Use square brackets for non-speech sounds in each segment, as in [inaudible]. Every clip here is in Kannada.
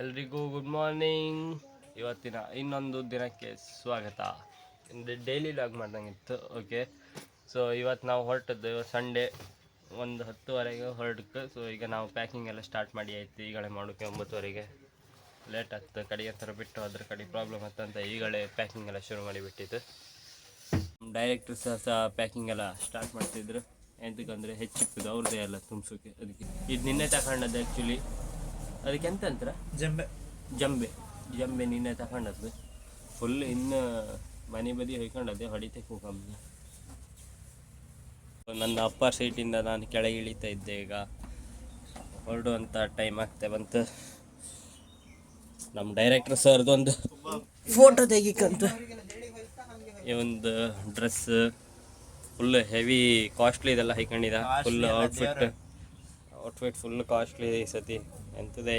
ಎಲ್ರಿಗೂ ಗುಡ್ ಮಾರ್ನಿಂಗ್ ಇವತ್ತಿನ ಇನ್ನೊಂದು ದಿನಕ್ಕೆ ಸ್ವಾಗತ. ಡೈಲಿ ಲಾಗ್ ಮಾಡ್ದಂಗಿತ್ತು ಓಕೆ ಸೊ ಇವತ್ತು ನಾವು ಹೊರಟದ್ದು ಇವತ್ತು ಸಂಡೇ ಒಂದು ಹತ್ತುವರೆಗೆ ಹೊರಟಕ್ಕೆ. ಸೊ ಈಗ ನಾವು ಪ್ಯಾಕಿಂಗ್ ಎಲ್ಲ ಸ್ಟಾರ್ಟ್ ಮಾಡಿ ಆಯಿತು, ಈಗಲೇ ಮಾಡೋಕ್ಕೆ ಒಂಬತ್ತುವರೆಗೆ. ಲೇಟ್ ಆಗ್ತದೆ ಕಡೆಗೆ ಥರ ಬಿಟ್ಟು ಅದ್ರ ಕಡೆ ಪ್ರಾಬ್ಲಮ್ ಅಂತ ಈಗಲೇ ಪ್ಯಾಕಿಂಗ್ ಎಲ್ಲ ಶುರು ಮಾಡಿಬಿಟ್ಟಿತ್ತು ಡೈರೆಕ್ಟ್ರ್ ಸಹ ಸಹ ಪ್ಯಾಕಿಂಗ್ ಎಲ್ಲ ಸ್ಟಾರ್ಟ್ ಮಾಡ್ತಿದ್ರು. ಎಂತಕ್ಕಂದರೆ ಹೆಚ್ಚಿತ್ತು ಅವ್ರದ್ದೇ ಎಲ್ಲ ತುಂಬಿಸೋಕೆ, ಅದಕ್ಕೆ. ಇದು ನಿನ್ನೆ ತಗೊಂಡದ್ದು ಆ್ಯಕ್ಚುಲಿ ಅದಕ್ಕೆ ಎಂತ ಅಂತರ? ಜಂಬೆ. ಜಂಬೆ. ಜಂಬೆ ನಿನ್ನೆ ತಗೊಂಡದ್ದು. ಫುಲ್ ಇನ್ನು ಮನೆ ಬದಿ ಹೊಯ್ಕೊಂಡದ್ದೆ ಹೊಡಿತೆ ಕಮ್ಮಿ ನನ್ನ ಅಪ್ಪರ್ ಸೀಟಿಂದ ನಾನು ಕೆಳಗೆ ಇಳಿತಾ ಇದ್ದೆ ಈಗ. ಹೊರಡುವಂಥ ಟೈಮ್ ಆಗ್ತಾ ಬಂತು. ನಮ್ಮ ಡೈರೆಕ್ಟರ್ ಸರ್ದು ಒಂದು ಫೋಟೋ ತೆಗಿಕಂತ. ಈ ಒಂದು ಡ್ರೆಸ್ ಫುಲ್ ಹೆವಿ ಕಾಸ್ಟ್ಲಿ ಇದೆಲ್ಲ ಹೈಕೊಂಡಿದ full outfit outfit full costly ಈ ಸತಿ. ಎಂಥದೇ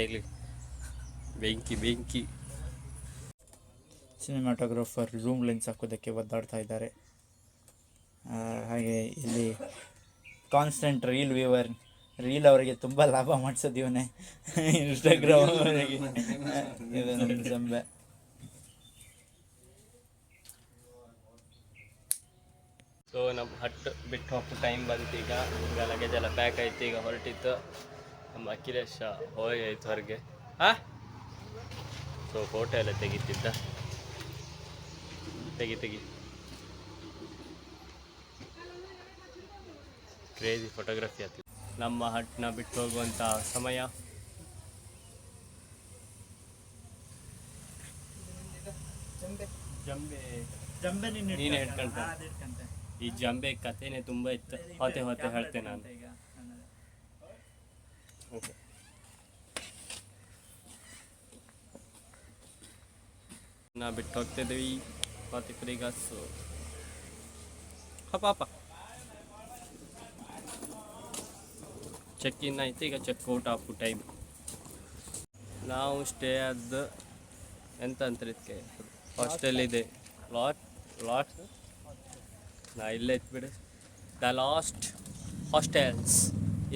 ಬೆಂಕಿ ಬೆಂಕಿ. ಸಿನಿಮಾಟೋಗ್ರಾಫರ್ ರೂಮ್ ಲೆನ್ಸ್ ಹಾಕೋದಕ್ಕೆ ಒದ್ದಾಡ್ತಾ ಇದ್ದಾರೆ. ಹಾಗೆ ಇಲ್ಲಿ ಕಾನ್ಸ್ಟೆಂಟ್ ರೀಲ್ ವ್ಯೂವರ್ ರೀಲ್ ಅವರಿಗೆ ತುಂಬ ಲಾಭ ಮಾಡಿಸೋದು ಇವನೇ. ಇನ್ಸ್ಟಾಗ್ರಾಮ್ ಅವರಿಗೆ. ಇದು ನಮ್ಮ ಜಂಬೆ ಸೊ ನಮ್ಮ ಹಟ್ಟು ಬಿಟ್ಟು ಹೋಗೋ ಟೈಮ್ ಬಂತು ಈಗ. ಈಗ ಲಗೇಜ್ ಎಲ್ಲ ಪ್ಯಾಕ್ ಆಯ್ತು ಈಗ ಹೊರಟಿತ್ತು. ನಮ್ಮ ಅಖಿಲೇಶ ಹೋಗಿ ಆಯ್ತು ಹೊರಗೆ ಹಾ ಸೊ ಫೋಟೋ ಎಲ್ಲ ತೆಗಿತಿದ್ದ. ತೆಗಿ ತೆಗಿ. ಕ್ರೇಜಿ ಫೋಟೋಗ್ರಫಿ ಆಗ್ತಿತ್ತು ನಮ್ಮ ಹಟ್ಟನ್ನ ಬಿಟ್ಟು ಹೋಗುವಂಥ ಸಮಯ. ಜಂಬೆ. ನೀನೇ. ಈ ಜಂಬೆ ಕಥೆನೇ ತುಂಬಾ ಇತ್ತು. ಹೊತೆ ಹೊತೆ ಹೇಳ್ತೇನೆ ನಾನು. ಓಕೆ ನಾ ಬಿಟ್ಟು ಹೋಗ್ತಿದ್ದೀವಿ ಪಾತಿಪುರಿಗ ಸೊ ಪಾಪ ಚೆಕ್ ಇನ್ ಆಯ್ತು ಈಗ ಚೆಕ್ ಔಟ್ ಹಾಕು ಟೈಮ್ ನಾವು ಸ್ಟೇ ಆದ ಎಂತ ಅಂತಾರೆ ಇದಕ್ಕೆ ಹಾಸ್ಟೆಲ್ ಇದೆ ಲಾಟ್ ಲಾಟ್ ನಾ ಇಲ್ಲೇ ಇಟ್ಬಿಡು ದ ಲಾಸ್ಟ್ ಹಾಸ್ಟೆಲ್ಸ್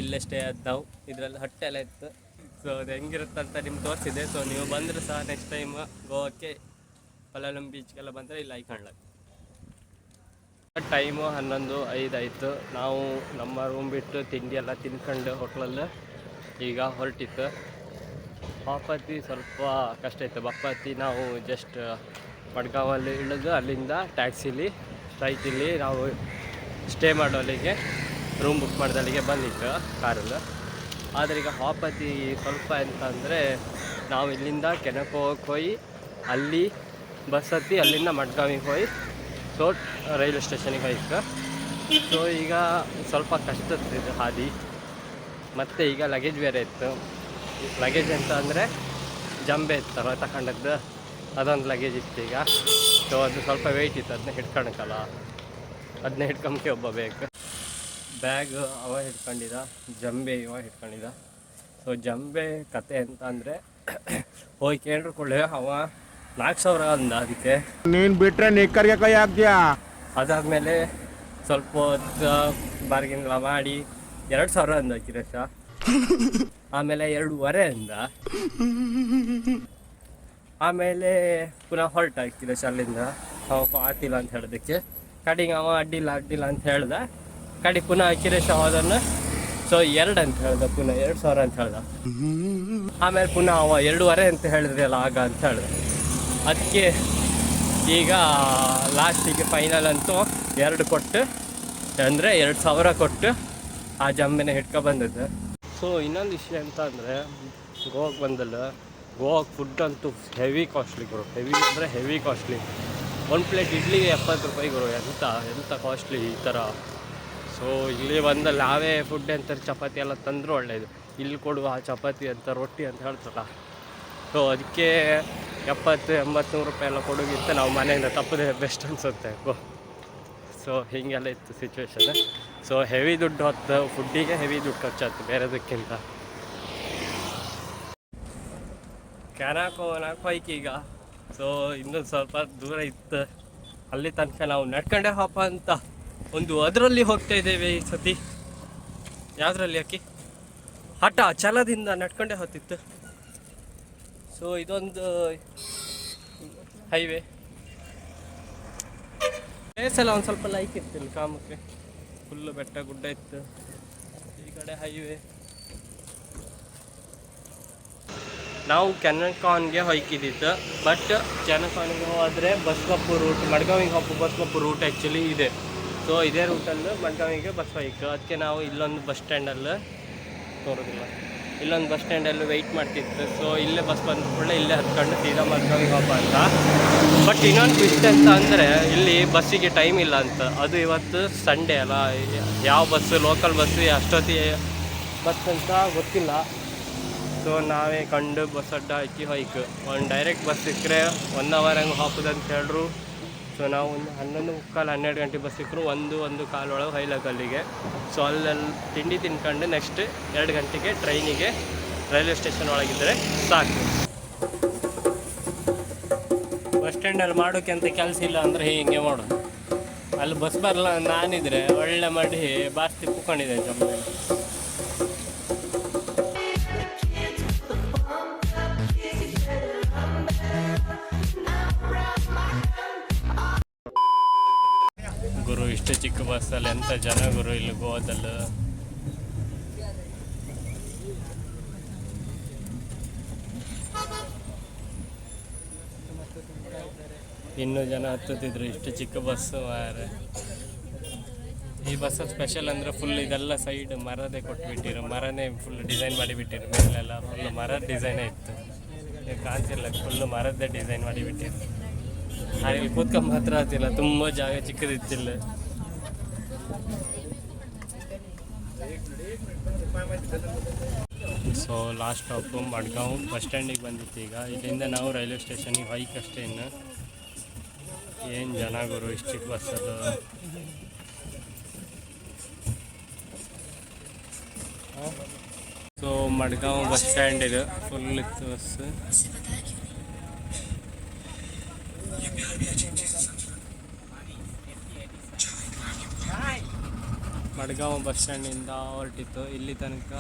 ಇಲ್ಲೇ ಸ್ಟೇ ಆದ ಇದ್ರಲ್ಲಿ ಹೊಟ್ಟೆ ಎಲ್ಲ ಇತ್ತು. ಸೊ ಅದು ಹೆಂಗಿರುತ್ತೆ ಅಂತ ನಿಮ್ಗೆ ತೋರಿಸಿದೆ ಸೊ ನೀವು ಬಂದರೆ ಸಹ ನೆಕ್ಸ್ಟ್ ಟೈಮ್ ಗೋವಾಕ್ಕೆ ಪಲಾಲಂ ಬೀಚ್ಗೆಲ್ಲ ಬಂದರೆ ಇಲ್ಲಿ ಐಕಾಣ್ಲಕ್ಕೆ ಟೈಮು ಹನ್ನೊಂದು ಐದು ಆಯಿತು ನಾವು ನಮ್ಮ ರೂಮ್ ಬಿಟ್ಟು ತಿಂಡಿ ಎಲ್ಲ ತಿನ್ಕೊಂಡು ಹೋಟ್ಲಲ್ಲಿ ಈಗ ಹೊರಟಿತ್ತು. ಬಾಪತಿ ಸ್ವಲ್ಪ ಕಷ್ಟ ಇತ್ತು. ಬಾಪತಿ ನಾವು ಜಸ್ಟ್ ಮಡ್ಗಾವಲ್ಲಿ ಇಳಿದು ಅಲ್ಲಿಂದ ಟ್ಯಾಕ್ಸಿಲಿ ಸ್ಟ್ರೈಕಲ್ಲಿ ನಾವು ಸ್ಟೇ ಮಾಡೋಲ್ಲಿಗೆ ರೂಮ್ ಬುಕ್ ಮಾಡಿದಲ್ಲಿಗೆ ಬಂದಿತ್ತು ಕಾರಲ್ಲಿ ಆದರೆ ಈಗ ಹಾಪತಿ ಸ್ವಲ್ಪ ಎಂತ ಅಂದರೆ ನಾವು ಇಲ್ಲಿಂದ ಕೆನಕೋಕ್ಕೆ ಹೋಗಿ ಅಲ್ಲಿ ಬಸ್ ಹತ್ತಿ ಅಲ್ಲಿಂದ ಮಡ್ಗಾವಿಗೆ ಹೋಗಿ ಸೊ ರೈಲ್ವೆ ಸ್ಟೇಷನಿಗೆ ಹೋಯ್ತು. ಸೊ ಈಗ ಸ್ವಲ್ಪ ಕಷ್ಟದ ಹಾದಿ. ಮತ್ತು ಈಗ ಲಗೇಜ್ ಬೇರೆ ಇತ್ತು. ಲಗೇಜ್ ಎಂತ ಅಂದರೆ ಜಂಬೆ ಇತ್ತಲ್ಲ ತಗೊಂಡದ್ದು ಅದೊಂದು ಲಗೇಜ್ ಇತ್ತು ಈಗ. ಸೊ ಅದು ಸ್ವಲ್ಪ ವೆಯ್ಟ್ ಇತ್ತು ಅದನ್ನ ಹಿಡ್ಕೊಳಕ್ಕಲ್ಲ ಅದನ್ನ ಹಿಡ್ಕೊಂಬಕ್ಕೆ ಒಬ್ಬ ಬೇಕು ಬ್ಯಾಗ್ ಅವ ಹಿಡ್ಕೊಂಡಿದ್ದ ಜಂಬೆ ಇವ ಹಿಡ್ಕೊಂಡಿದ್ದ ಸೊ ಜಂಬೆ ಕತೆ ಅಂತ ಅಂದರೆ [coughs] ಹೋಗಿ ಕೇಳ್ರು ಕೊಳ್ಳೆ ಅವ ನಾಲ್ಕು ಸಾವಿರ ಅಂದ ಅದಕ್ಕೆ. ನೀನು ಬಿಟ್ಟರೆ ನಿಕ್ಕರಿಗೆ ಕೈ ಹಾಕ್ತೀಯಾ ಅದಾದಮೇಲೆ ಸ್ವಲ್ಪ ಹೊತ್ತು ಬಾರ್ಗಿನ್ ಎಲ್ಲ ಮಾಡಿ ಎರಡು ಸಾವಿರ ಅಂದ ಕಿರೇಶ. [laughs] ಆಮೇಲೆ ಎರಡೂವರೆ ಅಂದ. ಆಮೇಲೆ ಪುನಃ ಹೊರಟ ಕಿರೇಶ ಅಲ್ಲಿಂದ. ಅವ ಆತಿಲ್ಲ ಅಂತ ಹೇಳೋದಕ್ಕೆ. ಕಡಿಂಗ್ ಅವ ಅಡ್ಡಿಲ್ಲ ಅಡ್ಡಿಲ್ಲ ಅಂತ ಹೇಳ್ದ. ಕಡೆ ಪುನಃ ಅಖಿಲೇಶ್ ಹೋದನ್ನು. ಸೊ ಎರಡು ಅಂತ ಹೇಳ್ದ, ಪುನಃ ಎರಡು ಸಾವಿರ ಅಂತ ಹೇಳ್ದ. ಆಮೇಲೆ ಪುನಃ ಅವ ಎರಡೂವರೆ ಅಂತ ಹೇಳಿದ್ರಲ್ಲ, ಆಗ ಅಂತ ಹೇಳ್ದ. ಅದಕ್ಕೆ ಈಗ ಲಾಸ್ಟಿಗೆ ಫೈನಲ್ ಅಂತೂ ಎರಡು ಕೊಟ್ಟು, ಅಂದರೆ ಎರಡು ಸಾವಿರ ಕೊಟ್ಟು ಆ ಜಂಬೆನ ಹಿಡ್ಕೊ ಬಂದಿದ್ದೆ. ಸೊ ಇನ್ನೊಂದು ವಿಷಯ ಅಂತ ಅಂದರೆ ಗೋವಾಗೆ ಬಂದಲ್ಲ ಗೋವಾಗೆ ಫುಡ್ ಅಂತೂ ಹೆವಿ ಕಾಸ್ಟ್ಲಿ ಗುರು. ಹೆವಿ ಅಂದರೆ ಹೆವಿ ಕಾಸ್ಟ್ಲಿ ಒಂದು ಪ್ಲೇಟ್ ಇಡ್ಲಿಗೆ ಎಪ್ಪತ್ತು ರೂಪಾಯಿ ಗುರು ಎಂಥ ಎಂಥ ಕಾಸ್ಟ್ಲಿ ಈ ಥರ ಸೊ ಇಲ್ಲಿ ಬಂದ ನಾವೇ ಫುಡ್ ಅಂತಾರೆ ಚಪಾತಿ ಎಲ್ಲ ತಂದರೂ ಒಳ್ಳೆಯದು ಇಲ್ಲಿ ಕೊಡುವ ಚಪಾತಿ ಅಂತ, ರೊಟ್ಟಿ ಅಂತ ಹೇಳ್ತಲ್ಲ. ಸೊ ಅದಕ್ಕೆ ಎಪ್ಪತ್ತು, ಎಂಬತ್ತು ನೂರು ರೂಪಾಯಿ ಎಲ್ಲ ಕೊಡೋಗಿತ್ತು ನಾವು ಮನೆಯಿಂದ ತಪ್ಪದೆ ಬೆಸ್ಟ್ ಅನಿಸುತ್ತೆ. ಸೊ ಹೀಗೆಲ್ಲ ಇತ್ತು ಸಿಚುವೇಶನ್ ಸೊ ಹೆವಿ ದುಡ್ಡು ಹೊತ್ತು ಫುಡ್ಡಿಗೆ ಹೆವಿ ದುಡ್ಡು ಖರ್ಚಾಯ್ತು ಬೇರೆದಕ್ಕಿಂತ. ಕ್ಯಾನಾಕೋ ಹೋಯ್ಕೆ ಈಗ? ಸೊ ಇನ್ನೊಂದು ಸ್ವಲ್ಪ ದೂರ ಇತ್ತು. ಅಲ್ಲಿ ತನಕ ನಾವು ನಡ್ಕೊಂಡೆ ಹಾಪ ಅಂತ. ಒಂದು ಅದರಲ್ಲಿ ಹೋಗ್ತಾ ಇದ್ದೇವೆ ಈ ಸತಿ. ಯಾವುದ್ರಲ್ಲಿ ಅಕ್ಕಿ? ಹಠ, ಛಲದಿಂದ ನಡ್ಕೊಂಡೇ ಹೊತ್ತಿತ್ತು ಸೊ ಇದೊಂದು ಹೈವೇ ಪ್ಲೇಸ್ ಎಲ್ಲ ಒಂದು ಸ್ವಲ್ಪ ಲೈಕ್ ಇತ್ತು ಇಲ್ಲಿ ಕಾಮಕ್ಕೆ. ಫುಲ್ಲು ಬೆಟ್ಟ, ಗುಡ್ಡ ಇತ್ತು. ಈ ಕಡೆ ಹೈವೇ ನಾವು ಕೆನಕಾನ್ಗೆ ಹೊಯ್ಕಿದ್ದಿತ್ತು ಬಟ್ ಕೆನಕಾನ್ಗೆ ಹೋದರೆ ಬಸ್ಕಪ್ಪು ರೂಟ್ ಮಡ್ಗಾವಿಗೆ ಹೋಗೋ ಬಸ್ಕಪ್ಪು ರೂಟ್ ಆ್ಯಕ್ಚುಲಿ ಇದೆ. ಸೊ ಇದೇ ರೂಟಲ್ಲಿ ಮಡ್ಗಾವಿಗೆ ಬಸ್ ಹೊಯ್ಕು ಅದಕ್ಕೆ ನಾವು ಇಲ್ಲೊಂದು ಬಸ್ ಸ್ಟ್ಯಾಂಡಲ್ಲಿ ತೋರೋದಿಲ್ಲ. ಇಲ್ಲೊಂದು ಬಸ್ ಸ್ಟ್ಯಾಂಡಲ್ಲಿ ವೆಯ್ಟ್ ಮಾಡ್ತಿತ್ತು ಸೊ ಇಲ್ಲೇ ಬಸ್ ಬಂದ ಕೂಡಲೇ ಇಲ್ಲೇ ಹತ್ಕೊಂಡು ಸೀದಾ ಮಡ್ಗಾವಿಗೆ ಹೋಗೋ ಅಂತ. ಬಟ್ ಇನ್ನೊಂದು ಟ್ವಿಸ್ಟ್ ಅಂತ ಅಂದರೆ, ಇಲ್ಲಿ ಬಸ್ಸಿಗೆ ಟೈಮ್ ಇಲ್ಲ ಅಂತ. ಅದು ಇವತ್ತು ಸಂಡೇ ಅಲ್ಲ. ಯಾವ ಬಸ್ಸು ಲೋಕಲ್ ಬಸ್ಸು ಅಷ್ಟೊತ್ತಿಗೆ ಬಸ್ ಅಂತ ಗೊತ್ತಿಲ್ಲ. ಸೊ ನಾವೇ ಕಂಡು ಬಸ್ ಅಡ್ಡ ಹಾಕಿ ಹೋಯ್ಕು ಒಂದು ಡೈರೆಕ್ಟ್ ಬಸ್ ಸಿಕ್ಕರೆ ಒನ್ ಅವರ್ ಹಂಗೆ ಹಾಕೋದಂತ ಹೇಳ್ರು. ಸೊ ನಾವು ಒಂದು ಹನ್ನೊಂದು ಮುಕ್ಕಾಲು ಹನ್ನೆರಡು ಗಂಟೆ ಬಸ್ ಸಿಕ್ಕರು ಒಂದು ಒಂದು ಕಾಲು ಒಳಗೆ ಹೈಲಕಲ್ಲಿಗೆ. ಸೊ ಅಲ್ಲಲ್ಲಿ ತಿಂಡಿ ತಿನ್ಕೊಂಡು ನೆಕ್ಸ್ಟ್ ಎರಡು ಗಂಟೆಗೆ ಟ್ರೈನಿಗೆ ರೈಲ್ವೆ ಸ್ಟೇಷನ್ ಒಳಗಿದ್ದರೆ ಸಾಕು. ಬಸ್ ಸ್ಟ್ಯಾಂಡಲ್ಲಿ ಮಾಡೋಕ್ಕೆ ಅಂತ ಕೆಲಸ ಇಲ್ಲ ಅಂದರೆ ಹೀಗೆ ಮಾಡೋದು ಅಲ್ಲಿ ಬಸ್ ಬರಲ್ಲ ನಾನಿದ್ರೆ ಒಳ್ಳೆ ಮಾಡಿ ಬಾಸ್ತಿ ಕೂಕೊಂಡಿದ್ದೆ ಜಮ್ಮಲ್ಲಿ ಬಸ್ಸಲ್ಲಿ ಎಂಥ ಇಲ್ಲಿ ಗೋವಾದಲ್ಲಿ. ಇನ್ನೂ ಜನ ಹತ್ತುತ್ತಿದ್ರು, ಇಷ್ಟು ಚಿಕ್ಕ ಬಸ್ಸು ಮಾರೆ ಈ ಬಸ್ ಸ್ಪೆಷಲ್ ಅಂದ್ರೆ ಫುಲ್ ಇದೆಲ್ಲ ಸೈಡ್ ಮರದೇ ಕೊಟ್ಬಿಟ್ಟಿರು. ಮರನೇ ಫುಲ್ ಡಿಸೈನ್ ಮಾಡಿಬಿಟ್ಟಿರು. ಮೇಲೆಲ್ಲ ಫುಲ್ ಮರದ ಡಿಸೈನ್ ಇತ್ತು. ಕಾಣ್ತಿಲ್ಲ ಫುಲ್ ಮರದ್ದೇ ಡಿಸೈನ್ ಮಾಡಿಬಿಟ್ಟಿರು. ಹಾಗೆ ಕೂತ್ಕೊಂಡ್ ಮಾತ್ರ ಆಗ್ತಿಲ್ಲ. ತುಂಬಾ ಜಾಗ ಚಿಕ್ಕದಿತ್ತಿಲ್ಲ. So last stop Madgaon bus ಸ್ಟ್ಯಾಂಡಿಗೆ ಬಂದಿತ್ತು ಈಗ. ಇಲ್ಲಿಂದ ನಾವು ರೈಲ್ವೆ ಸ್ಟೇಷನಿಗೆ ಹೈಕ್ ಅಷ್ಟೇ ಇನ್ನು. ಏನು ಜನ ಗುರು, ಇಷ್ಟು ಚಿಕ್ಕ ಬಸ್ಸದು ಸೊ ಮಡ್ಗಾಂವ್ ಬಸ್ ಸ್ಟ್ಯಾಂಡ್ ಇದು. ಫುಲ್ ಇತ್ತು ಬಸ್ ಮಡ್ಗಾಂವ್ ಬಸ್ ಸ್ಟ್ಯಾಂಡಿಂದ ಹೊರಟಿತ್ತು. ಇಲ್ಲಿ ತನಕ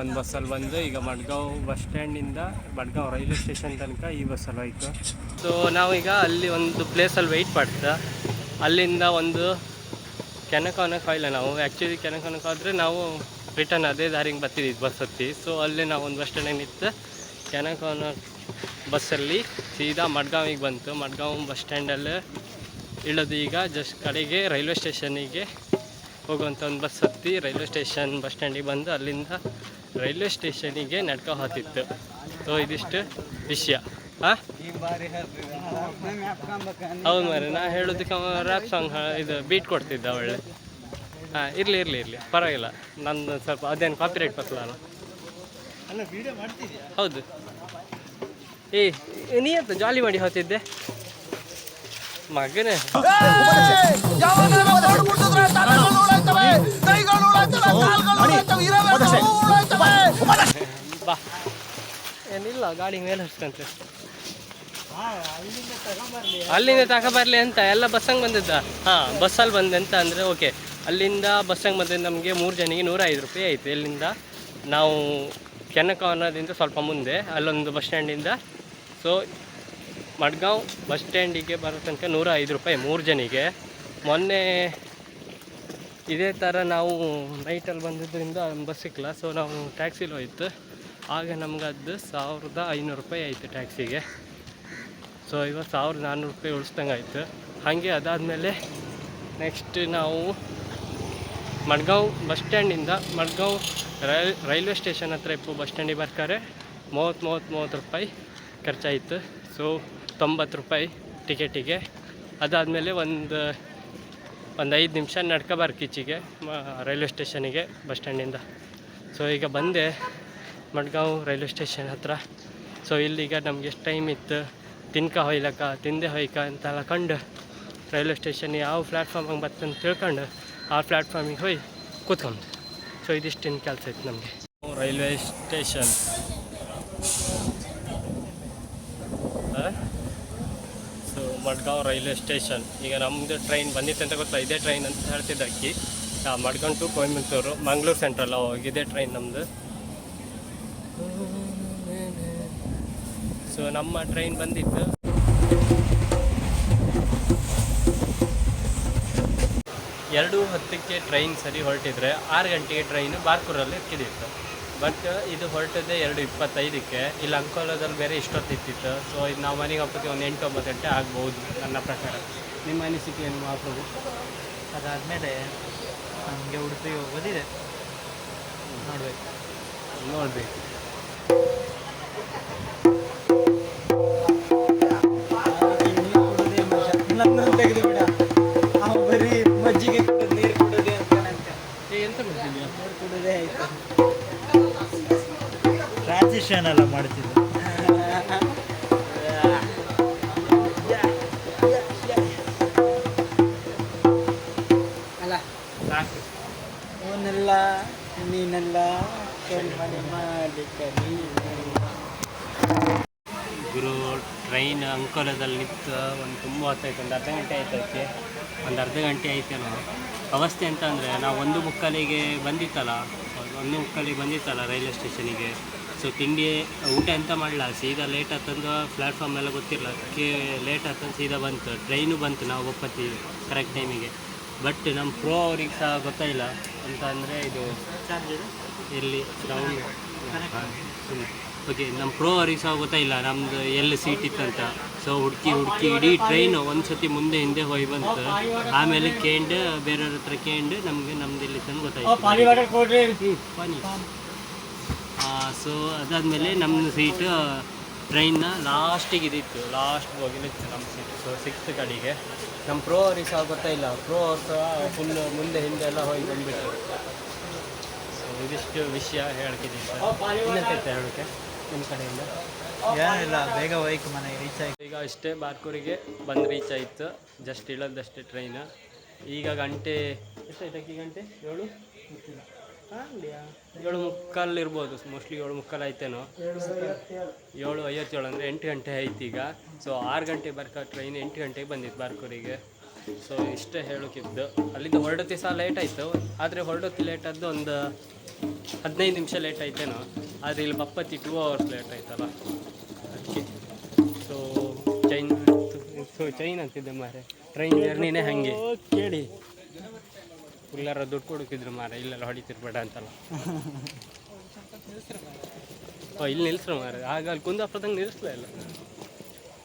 ಒಂದು ಬಸ್ಸಲ್ಲಿ ಬಂದು ಈಗ ಮಡ್ಗಾಂವ್ ಬಸ್ ಸ್ಟ್ಯಾಂಡಿಂದ ಮಡ್ಗಾಂವ್ ರೈಲ್ವೆ ಸ್ಟೇಷನ್ ತನಕ ಈ ಬಸ್ಸಲ್ಲಿ ಹೋಯ್ತು. ಸೊ ನಾವೀಗ ಅಲ್ಲಿ ಒಂದು ಪ್ಲೇಸಲ್ಲಿ ವೆಯ್ಟ್ ಮಾಡ್ತ. ಅಲ್ಲಿಂದ ಒಂದು ಕೆನಕಾನಕ್ಕೆ ಹೋಯ್ಲ್ಲ ನಾವು. ಆ್ಯಕ್ಚುಲಿ ಕೆನಕಾನಕ್ಕೆ ಹೋದರೆ ನಾವು ರಿಟರ್ನ್ ಅದೇ ದಾರಿಗೆ ಬರ್ತಿದ್ವಿ ಬಸ್ ಹತ್ತಿ. ಸೊ ಅಲ್ಲಿ ನಾವು ಒಂದು ಬಸ್ ಸ್ಟ್ಯಾಂಡಿಗೆ ನಿಂತು ಕೆನಕಾನ ಬಸ್ಸಲ್ಲಿ ಸೀದಾ ಮಡ್ಗಾವಿಗೆ ಬಂತು. ಮಡ್ಗಾಂವ್ ಬಸ್ ಸ್ಟ್ಯಾಂಡಲ್ಲಿ ಇಳೋದು ಈಗ ಜಸ್ಟ್ ಕಡೆಗೆ ರೈಲ್ವೆ ಸ್ಟೇಷನಿಗೆ ಹೋಗುವಂಥ ಒಂದು ಬಸ್ ಹತ್ತಿ ರೈಲ್ವೆ ಸ್ಟೇಷನ್ ಬಸ್ ಸ್ಟ್ಯಾಂಡಿಗೆ ಬಂದು ಅಲ್ಲಿಂದ ರೈಲ್ವೆ ಸ್ಟೇಷನಿಗೆ ನಡ್ಕ ಹೋತಿತ್ತು ಸೊ, ಇದಿಷ್ಟು ವಿಷಯ. ಹಾಂ ಹೌದು ಮರೆ, ನಾ ಹೇಳೋದಕ್ಕೆ ರ್ಯಾಪ್ ಸಾಂಗ್ ಇದು ಬೀಟ್ ಕೊಡ್ತಿದ್ದ ಒಳ್ಳೆ. ಹಾಂ ಇರಲಿ ಇರಲಿ ಇರಲಿ, ಪರವಾಗಿಲ್ಲ. ನಂದು ಸ್ವಲ್ಪ ಅದೇನು ಕಾಪಿರೈಟ್ ಬರ್ತಲ್ಲ ಹೌದು. ಏ, ನೀ ಅಂತ ಜಾಲಿ ಮಾಡಿ ಹೋಗ್ತಿದ್ದೆ? ಮಗನೇ. ಬಾ. ಏನಿಲ್ಲ ಗಾಡಿ ಮೇಲೆ ಹಚ್ಕಂತೆ ಅಲ್ಲಿಂದ ತಗೊಬರ್ಲಿ. ಅಂತ ಎಲ್ಲ ಬಸ್ಸಂಗೆ ಬಂದಿದ್ದ? ಹಾಂ ಬಸ್ಸಲ್ಲಿ ಬಂದೆ ಅಂತ ಅಂದರೆ ಓಕೆ ಅಲ್ಲಿಂದ ಬಸ್ಸಂಗೆ ಬಂದಿದ್ದು ನಮಗೆ ಮೂರು ಜನಿಗೆ ನೂರ ಐದು ರೂಪಾಯಿ ಆಯಿತು ಇಲ್ಲಿಂದ ನಾವು ಕೆನಕವನದಿಂದ ಸ್ವಲ್ಪ ಮುಂದೆ ಅಲ್ಲೊಂದು ಬಸ್ ಸ್ಟ್ಯಾಂಡಿಂದ ಸೊ ಮಡ್ಗಾಂವ್ ಬಸ್ ಸ್ಟ್ಯಾಂಡಿಗೆ ಬರೋ ತನಕ ನೂರ ಐದು ರೂಪಾಯಿ ಮೂರು ಜನಿಗೆ ಮೊನ್ನೆ ಇದೇ ಥರ ನಾವು ನೈಟಲ್ಲಿ ಬಂದಿದ್ದರಿಂದ ಬಸ್ ಸಿಕ್ಕಲ್ಲ ಸೊ ನಾವು ಟ್ಯಾಕ್ಸಿಲಿ ಹೋಯ್ತು. ಆಗ ನಮ್ಗೆ ಅದು ಸಾವಿರದ ಐನೂರು ರೂಪಾಯಿ ಆಯಿತು ಟ್ಯಾಕ್ಸಿಗೆ. ಸೊ ಇವಾಗ ಸಾವಿರದ ನಾನ್ನೂರು ರೂಪಾಯಿ ಉಳಿಸ್ದಂಗೆ ಆಯಿತು. ಹಾಗೆ ಅದಾದಮೇಲೆ ನೆಕ್ಸ್ಟ್ ನಾವು ಮಡ್ಗಾಂವ್ ಬಸ್ ಸ್ಟ್ಯಾಂಡಿಂದ ಮಡ್ಗಾಂವ್ ರೈಲ್, ರೈಲ್ವೆ ಸ್ಟೇಷನ್ ಹತ್ರ ಇಪ್ಪು ಬಸ್ ಸ್ಟ್ಯಾಂಡಿಗೆ ಬರ್ತಾರೆ. ಮೂವತ್ತು ಮೂವತ್ತು ಮೂವತ್ತು ರೂಪಾಯಿ ಖರ್ಚಾಯಿತು. ಸೊ ತೊಂಬತ್ತು ರೂಪಾಯಿ ಟಿಕೆಟಿಗೆ. ಅದಾದಮೇಲೆ ಒಂದು ಒಂದು ಐದು ನಿಮಿಷ ನಡ್ಕೊ ಬರ್ಕಿಚ್ಚಿಗೆ ರೈಲ್ವೆ ಸ್ಟೇಷನಿಗೆ ಬಸ್ ಸ್ಟ್ಯಾಂಡಿಂದ ಸೊ ಈಗ ಬಂದೆ. ಮಡ್ಗಾಂವ್ ರೈಲ್ವೆ ಸ್ಟೇಷನ್ ಹತ್ರ. ಸೊ ಇಲ್ಲಿಗ ನಮ್ಗೆ ಎಷ್ಟು ಟೈಮ್ ಇತ್ತು? ತಿನ್ಕ ಹೊಯ್ಲಕ್ಕ ತಿಂದೆ ಹೊಯ್ಕ ಅಂತೆಲ್ಲ ಕಂಡು ರೈಲ್ವೆ ಸ್ಟೇಷನ್ ಯಾವ ಪ್ಲ್ಯಾಟ್ಫಾರ್ಮಿಗೆ ಬರ್ತಂತ ತಿಳ್ಕೊಂಡು ಆ ಪ್ಲ್ಯಾಟ್ಫಾರ್ಮಿಗೆ ಹೋಗಿ ಕೂತ್ಕೊಂಡು ಸೊ ಇದಿಷ್ಟಿನ ಕೆಲಸ ಇತ್ತು ನಮಗೆ. Railway station. So Madgaon railway station. ಈಗ ನಮ್ಮದು ಟ್ರೈನ್ ಬಂದಿತ್ತು ಅಂತ ಗೊತ್ತಾ? ಇದೇ ಟ್ರೈನ್ ಅಂತ ಹೇಳ್ತಿದ್ದ ಅಕ್ಕಿ ಮಡ್ಗಾಂವ್ ಟು ಕೊಯಂಬತ್ತೂರು ಮಂಗ್ಳೂರು ಸೆಂಟ್ರಲ್ ಹೋಗಿದೆ ಟ್ರೈನ್ ನಮ್ಮದು ಸೊ ನಮ್ಮ ಟ್ರೈನ್ ಬಂದಿತ್ತು. ಎರಡು ಹತ್ತಕ್ಕೆ ಟ್ರೈನ್ ಸರಿ ಹೊರಟಿದ್ರೆ ಆರು ಗಂಟೆಗೆ ಟ್ರೈನ್ ಬಾರ್ಕೂರಲ್ಲಿ ಇಕ್ಕಿದಿತ್ತು ಬಟ್ ಇದು ಹೊರಟದ್ದೇ ಎರಡು ಇಪ್ಪತ್ತೈದಕ್ಕೆ. ಇಲ್ಲಿ ಅಂಕೋಲದಲ್ಲಿ ಬೇರೆ ಇಷ್ಟೊತ್ತಿತ್ತಿತ್ತು ಸೊ ಇದು ನಾವು ಮನೆಗೆ ಹೋಗ್ತೀವಿ ಒಂದು ಎಂಟು ಒಂಬತ್ತು ಗಂಟೆ ಆಗ್ಬೋದು ನನ್ನ ಪ್ರಕಾರ. ನಿಮ್ಮ ಅನಿಸಿಕೆ ಏನು ಮಹಾಪ್ರಭು ಅದಾದಮೇಲೆ ನಮಗೆ ಉಡುಪಿಗೆ ಹೋಗೋದಿದೆ. ನೋಡಬೇಕು. ನೋಡಬೇಕು. ಟ್ರಾನ್ಸಿಷನ್ ಎಲ್ಲ ಮಾಡ್ತಿದ್ದೆ. ಅಲ್ಲ ಅವನ್ನೆಲ್ಲ ನೀನೆಲ್ಲ ಕೆಲ್ಮನೆ ಮಾಡಿ ಗುರು ಟ್ರೈನ್ ಅಂಕೋಲದಲ್ಲಿ ನಿಂತು ಒಂದು ತುಂಬ ಹೊತ್ತಾಯ್ತು, ಒಂದು ಅರ್ಧ ಗಂಟೆ ಆಯ್ತೈತೆ ಒಂದು ಅರ್ಧ ಗಂಟೆ ಆಯ್ತೇನೋ ಅವಸ್ಥೆ ಅಂತ ಅಂದರೆ, ನಾವು ಒಂದು ಮುಕ್ಕಾಲಿಗೆ ಬಂದಿತ್ತಲ್ಲ, ಒಂದು ಮುಕ್ಕಾಲಿಗೆ ಬಂದಿತ್ತಲ್ಲ ರೈಲ್ವೆ ಸ್ಟೇಷನಿಗೆ. ಸೊ ತಿಂಡಿ, ಊಟ ಎಂತ ಮಾಡಲ್ಲ ಸೀದಾ ಲೇಟ್ ಆತಂದು ಪ್ಲ್ಯಾಟ್ಫಾರ್ಮ್ ಎಲ್ಲ ಗೊತ್ತಿರಲ್ಲ ಅದಕ್ಕೆ ಲೇಟ್ ಆತಂದು ಸೀದಾ ಬಂತು ಟ್ರೈನು ಬಂತು ನಾವು ಒಪ್ಪತ್ತಿ ಕರೆಕ್ಟ್ ಟೈಮಿಗೆ ಬಟ್ ನಮ್ಮ ಪ್ರೋ ಅವ್ರಿಗೆ ಸಹ ಗೊತ್ತಾಯಿಲ್ಲ. ಅಂತ ಅಂದರೆ ಇದು, ಇಲ್ಲಿ ಸೌಂಡ್ ಓಕೆ ನಮ್ಮ ಪ್ರೋ ಅವ್ರಿಗೆ ಸಹ ಗೊತ್ತಾಯಿಲ್ಲ ನಮ್ದು ಎಲ್ಲಿ ಸೀಟ್ ಇತ್ತಂತ. ಸೊ ಹುಡುಕಿ ಹುಡುಕಿ ಇಡೀ ಟ್ರೈನು ಒಂದು ಸತಿ ಮುಂದೆ ಹಿಂದೆ ಹೋಗಿ ಬಂತು. ಆಮೇಲೆ ಕೇಂಡ್ ಬೇರೆಯವ್ರ ಹತ್ರ ಕೇಂಡ್ ನಮಗೆ ನಮ್ದು ಎಲ್ಲಿ ತಂದು ಗೊತ್ತಾಯ್ತು. ಪಾನಿ ಸೊ ಅದಾದಮೇಲೆ ನಮ್ಮ ಸೀಟು ಟ್ರೈನ್ನ ಲಾಸ್ಟಿಗೆ ಇದಿತ್ತು. ಲಾಸ್ಟ್ ಹೋಗಿಲಿತ್ತು ನಮ್ಮ ಸೀಟ್ ಸೊ ಸಿಕ್ಸ್ತ್ ಕಡೆಗೆ. ನಮ್ಮ ಪ್ರೋ ಅವ್ರಿಗೆ ಸಹ ಗೊತ್ತಾಯಿಲ್ಲ. ಪ್ರೋ ಅವ್ರು ಸಹ ಫುಲ್ ಮುಂದೆ ಹಿಂದೆ ಎಲ್ಲ ಹೋಗಿ ಬಂದುಬಿಟ್ಟು ಸೊ ಇದಿಷ್ಟು ವಿಷಯ ಹೇಳ್ತಿದ್ದೀನಿ ಸರ್. ಹೇಳೋಕ್ಕೆ ನಿಮ್ಮ ಕಡೆಯಿಂದ? ಏನಿಲ್ಲ ಬೇಗ ಹೋಯ್ತು ಮನೆ ರೀಚ್ ಆಯ್ತು ಈಗ ಅಷ್ಟೇ ಬಾರ್ಕೂರಿಗೆ ಬಂದು ರೀಚ್ ಆಯಿತು. ಜಸ್ಟ್ ಇಳೋದಷ್ಟೇ ಟ್ರೈನ್ ಈಗ ಗಂಟೆ ಎಷ್ಟಾಯ್ತಕ್ಕೆ ಗಂಟೆ? ಏಳು? ಏಳು ಮುಕ್ಕಾಲು ಇರ್ಬೋದು ಮೋಸ್ಟ್ಲಿ ಏಳು ಮುಕ್ಕಾಲು ಆಯ್ತೇನೋ. ಏಳು ಐವತ್ತೇಳು ಅಂದರೆ ಎಂಟು ಗಂಟೆ ಆಯ್ತು ಈಗ. ಸೊ ಆರು ಗಂಟೆ ಬರ್ಕ ಟ್ರೈನ್ ಎಂಟು ಗಂಟೆಗೆ ಬಂದಿತ್ತು ಬಾರ್ಕೂರಿಗೆ. ಸೊ ಇಷ್ಟೇ ಹೇಳೋಕ್ಕಿದ್ದು. ಅಲ್ಲಿಂದ ಹೊರಡೋತಿ ಸಹ ಲೇಟ್ ಆಯಿತು. ಆದರೆ ಹೊರಡೋತಿ ಲೇಟ್ ಆದ್ದು ಒಂದು ಹದಿನೈದು ನಿಮಿಷ ಲೇಟ್ ಆಯ್ತೇನೋ. ಆದರೆ ಇಲ್ಲಿ ಬಪ್ಪತ್ತಿ ಟೂ ಅವರ್ಸ್ ಲೇಟ್ ಆಯ್ತಲ್ಲ. ಅದಕ್ಕೆ. ಸೊ ಚೈನ್ ಸೊ ಚೈನ್ ಅಂತಿದ್ದೆ ಮಾರೆ ಟ್ರೈನ್ ಜರ್ನಿನೇ ಹಾಗೆ. ಕೇಳಿ. ಎಲ್ಲರ ದುಡ್ಡು ಕೊಡುತ್ತಿದ್ರು ಮಾರೆ ಇಲ್ಲೆಲ್ಲ ಹೊಡಿತಿರ್ಬೇಡ ಅಂತಲ್ಲ. [laughs] ಓ ಇಲ್ಲಿ ನಿಲ್ಸ್ರು ಮಾರೆ ಆಗ ಅಲ್ಲಿ ಕುಂದಾಪುರದಂಗೆ ನಿಲ್ಲಿಸ್ಲೇ ಇಲ್ಲ.